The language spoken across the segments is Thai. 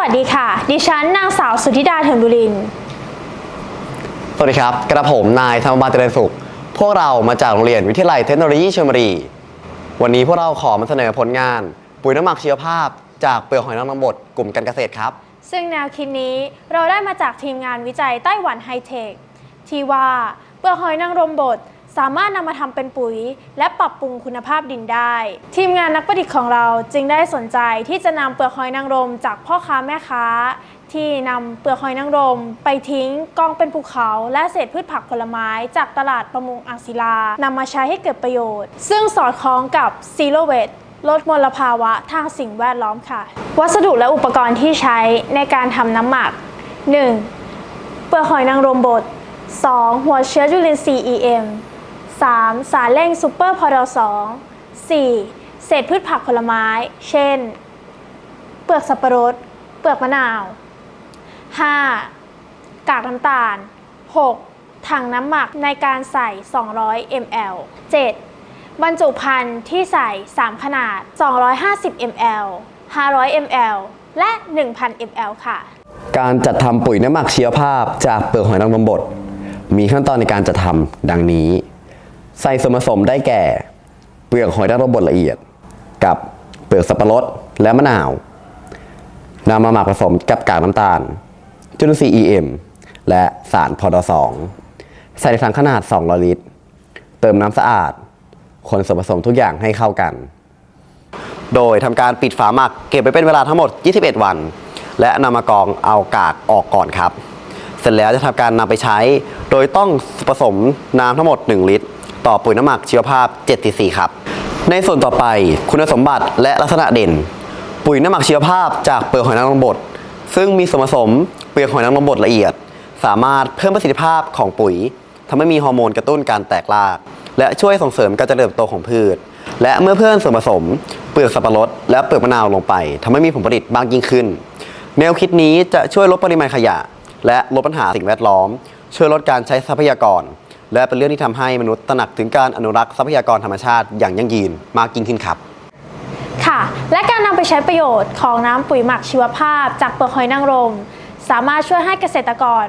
วัสดีค่ะ ดิฉันนางสาวสุธิดาเถิมบุรินทร์สวัสดีครับ กระผมนายธรรมบาลเจริญสุข พวกเรามาจากโรงเรียนวิทยาลัยเทคโนโลยีชลบุรี วันนี้พวกเราขอมาเสนอผลงาน ปุ๋ยน้ำหมักชีวภาพ จากเปลือกหอยนางรมบดกลุ่มการเกษตรครับ ซึ่งแนวคิดนี้เราได้มาจากทีมงานวิจัยไต้หวันไฮเทค ที่ว่าเปลือกหอยนางรมบด สามารถนำมาทำเป็นปุ๋ย และปรับปรุงคุณภาพดินได้ ทีมงานนักประดิษฐ์ของเราจึงได้สนใจที่จะนำเปลือกหอยนางรมจากพ่อค้าแม่ค้า ที่นำเปลือกหอยนางรม ไปทิ้งกองเป็นภูเขา และเศษพืชผักผลไม้จากตลาดประมงอ่างศิลานำมาใช้ให้เกิดประโยชน์ ซึ่งสอดคล้องกับ Zero Waste ลดมลภาวะทางสิ่งแวดล้อมค่ะ วัสดุและอุปกรณ์ที่ใช้ในการทำน้ำหมัก 1. เปลือกหอยนางรมบด 2. หัวเชื้อจุลินทรีย์ EM 3. สารเร่งซูเปอร์พอดอ2 4. เศษพืชผักผลไม้ เช่น เปลือกสับปะรด เปลือกมะนาว 5. กากน้ำตาล 6. ถังน้ำหมักในการใส่ 200 ml 7. บรรจุภัณฑ์ที่ใส่ 3 ขนาด 250 ml 500 ml และ 1,000 ml ค่ะ การจัดทำปุ๋ยน้ำหมักชีวภาพจากเปลือกหอยนางรมบดมีขั้นตอนในการจัดทำดังนี้ ใส่ส่วนผสมได้แก่ เปลือกหอยนางรมบดละเอียด กับเปลือกสับปะรดและมะนาวนำมาหมักผสมกับกากน้ำตาล จุลินทรีย์ EM และสารพอด2ใส่ในถังขนาด 200 ลิตร เติมน้ำสะอาด คนส่วนผสมทุกอย่างให้เข้ากัน โดยทำการปิดฝาหมักเก็บไว้เป็นเวลาทั้งหมด 21 วัน และนำมากรองเอากากออกก่อนครับ เสร็จแล้วจะทำการนำไปใช้ โดยต้องผสมน้ำทั้งหมด 1 ลิตร ต่อปุ๋ยน้ำหมักชีวภาพ7 cc ครับ ในส่วนต่อไปคุณสมบัติและลักษณะเด่น ปุ๋ยน้ำหมักชีวภาพจากเปลือกหอยนางรมบดซึ่งมีส่วนผสมเปลือกหอยนางรมบดละเอียด สามารถเพิ่มประสิทธิภาพของปุ๋ยทำให้มีฮอร์โมนกระตุ้นการแตกราก และช่วยส่งเสริมการเจริญเติบโตของพืช และเมื่อเพิ่มส่วนผสม เปลือกสับปะรดและเปลือกมะนาวลงไปทำให้มีผลผลิตมากยิ่งขึ้น แนวคิดนี้จะช่วยลดปริมาณขยะ และลดปัญหาสิ่งแวดล้อม ช่วยลดการใช้ทรัพยากร และเป็นเรื่องที่ทำให้มนุษย์ตระหนักถึงการอนุรักษ์ทรัพยากรธรรมชาติอย่างยั่งยืนมากยิ่งขึ้นครับ ค่ะ และการนำไปใช้ประโยชน์ของน้ำปุ๋ยหมักชีวภาพ จากเปลือกหอยนางรม สามารถช่วยให้เกษตรกร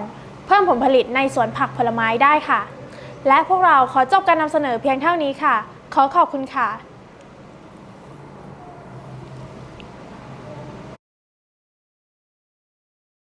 เพิ่มผลผลิตในสวนผักผลไม้ได้ค่ะ และพวกเราขอจบการนำเสนอเพียงเท่านี้ค่ะ ขอขอบคุณค่ะ